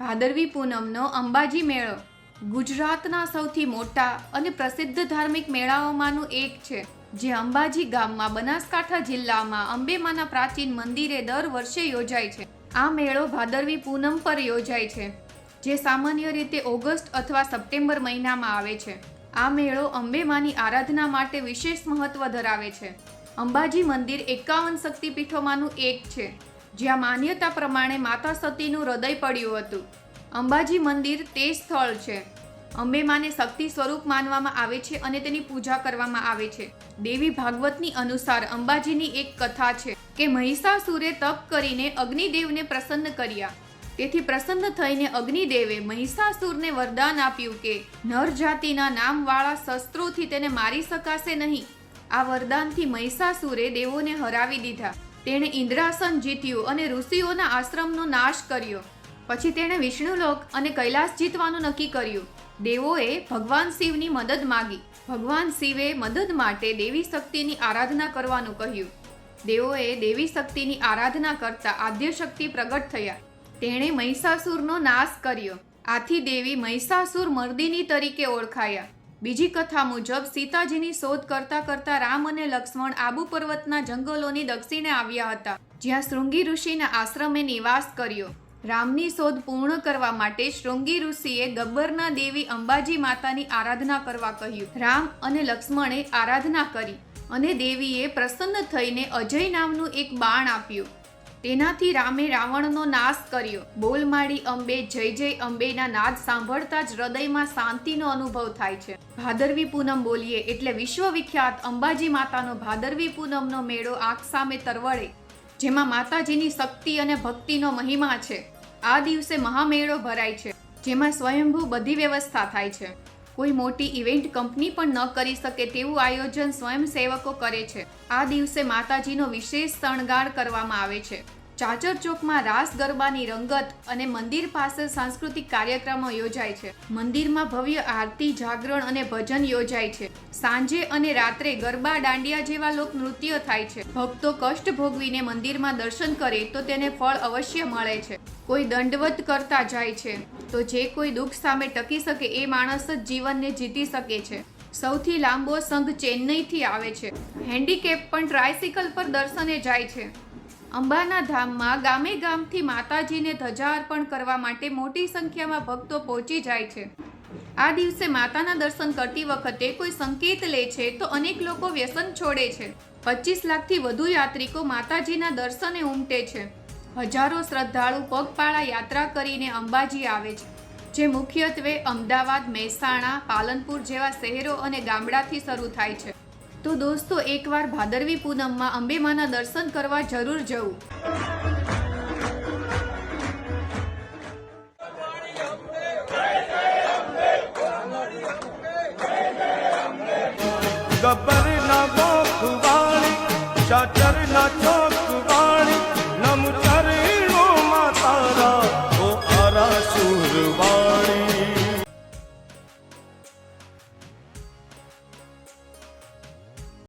ભાદરવી પૂનમનો અંબાજી મેળો ગુજરાતના સૌથી મોટા અને પ્રસિદ્ધ ધાર્મિક મેળાઓમાંનું એક છે, જે અંબાજી ગામમાં બનાસકાંઠા જિલ્લામાં અંબેમાના પ્રાચીન મંદિરે દર વર્ષે યોજાય છે. આ મેળો ભાદરવી પૂનમ પર યોજાય છે, જે સામાન્ય રીતે ઓગસ્ટ અથવા સપ્ટેમ્બર મહિનામાં આવે છે. આ મેળો અંબેમાની આરાધના માટે વિશેષ મહત્વ ધરાવે છે. અંબાજી મંદિર એકાવન શક્તિપીઠોમાંનું એક છે જ્યાં માન્યતા પ્રમાણે માતા સતીનું હૃદય પડ્યું હતું. અંબાજી મંદિર તે સ્થળ છે. અંબેમાને શક્તિ સ્વરૂપ માનવામાં આવે છે અને તેની પૂજા કરવામાં આવે છે. દેવી ભાગવતની અનુસાર અંબાજીની એક કથા છે કે મહિષાસુરે તપ કરીને અગ્નિદેવને પ્રસન્ન કર્યા. તેથી પ્રસન્ન થઈને અગ્નિદેવે મહિષાસુરને વરદાન આપ્યું કે નર જાતિના નામવાળા શસ્ત્રોથી તેને મારી શકાશે નહીં. આ વરદાનથી મહિષાસુરે દેવોને હરાવી દીધા. તેણે ઇન્દ્રાસન જીત્યું અને ઋષિઓના આશ્રમનો નાશ કર્યો. પછી તેણે વિષ્ણુલોક અને કૈલાસ જીતવાનું નક્કી કર્યું. દેવોએ ભગવાન શિવની મદદ માગી. ભગવાન શિવે મદદ માટે દેવી શક્તિની આરાધના કરવાનું કહ્યું. દેવોએ દેવી શક્તિની આરાધના કરતા આદ્ય શક્તિ પ્રગટ થયા. તેણે મહિષાસુરનો નાશ કર્યો. આથી દેવી મહિષાસુર મર્દિની તરીકે ઓળખાયા. બીજી કથા મુજબ, સીતાજીની શોધ કરતા કરતા રામ અને લક્ષ્મણ આબુ પર્વતના જંગલોની દક્ષિણે આવ્યા હતા, જ્યાં શૃંગી ઋષિના આશ્રમે નિવાસ કર્યો. રામની શોધ પૂર્ણ કરવા માટે શૃંગી ઋષિએ ગબ્બરના દેવી અંબાજી માતાની આરાધના કરવા કહ્યું. રામ અને લક્ષ્મણે આરાધના કરી અને દેવીએ પ્રસન્ન થઈને અજય નામનું એક બાણ આપ્યું. તેનાથી રામે રાવણનો નાશ કર્યો. બોલ માડી અંબે, જય જય અંબેના નાદ સાંભળતા જ હૃદયમાં શાંતિનો અનુભવ થાય છે. ભાદરવી પૂનમ બોલીએ, એટલે વિશ્વવિખ્યાત અંબાજી માતાનો ભાદરવી પૂનમનો મેળો આંખ સામે તરવડે જેમાં માતાજીની શક્તિ અને ભક્તિનો મહિમા છે. આ દિવસે મહામેળો ભરાય છે, જેમાં સ્વયંભૂ બધી વ્યવસ્થા થાય છે. કોઈ મોટી ઇવેન્ટ કંપની પણ ન કરી શકે તેવું આયોજન સ્વયંસેવકો કરે છે. આ દિવસે માતાજીનો વિશેષ શણગાર કરવામાં આવે છે. ચાચર ચોકમાં રાસ ગરબાની રંગત અને મંદિર પાસે સાંસ્કૃતિક કાર્યક્રમો યોજાય છે. મંદિરમાં ભવ્ય આરતી, જાગરણ અને ભજન યોજાય છે. સાંજે અને રાત્રે ગરબા દાંડિયા જેવા લોક નૃત્ય થાય છે. ભક્તો કષ્ટ ભોગવીને મંદિરમાં દર્શન કરે તો તેને ફળ અવશ્ય મળે છે. કોઈ દંડવત કરતા જાય છે. તો જે કોઈ દુઃખ સામે ટકી શકે એ માણસ જ જીવનને જીતી શકે છે. સૌથી લાંબો સંઘ ચેન્નઈથી આવે છે. હેન્ડીકેપ પણ ટ્રાયસિકલ પર દર્શને જાય છે. અંબાના ધામમાં ગામે ગામથી માતાજીને ધજા અર્પણ કરવા માટે મોટી સંખ્યામાં ભક્તો પહોંચી જાય છે. આ દિવસે માતાના દર્શન કરતી વખતે કોઈ સંકેત લે છે તો અનેક લોકો વ્યસન છોડે છે. પચીસ લાખથી વધુ યાત્રિકો માતાજીના દર્શને ઉમટે છે. હજારો શ્રદ્ધાળુ પગપાળા યાત્રા કરીને અંબાજી આવે છે, જે મુખ્યત્વે અમદાવાદ, મહેસાણા, પાલનપુર જેવા શહેરો અને ગામડાથી શરૂ થાય છે. તો દોસ્તો, એકવાર ભાદરવી પૂનમમાં અંબેમાના દર્શન કરવા જરૂર જવું. ગબ્બર ના ગોખ વાળી ચાચર ના ચોખ વાળી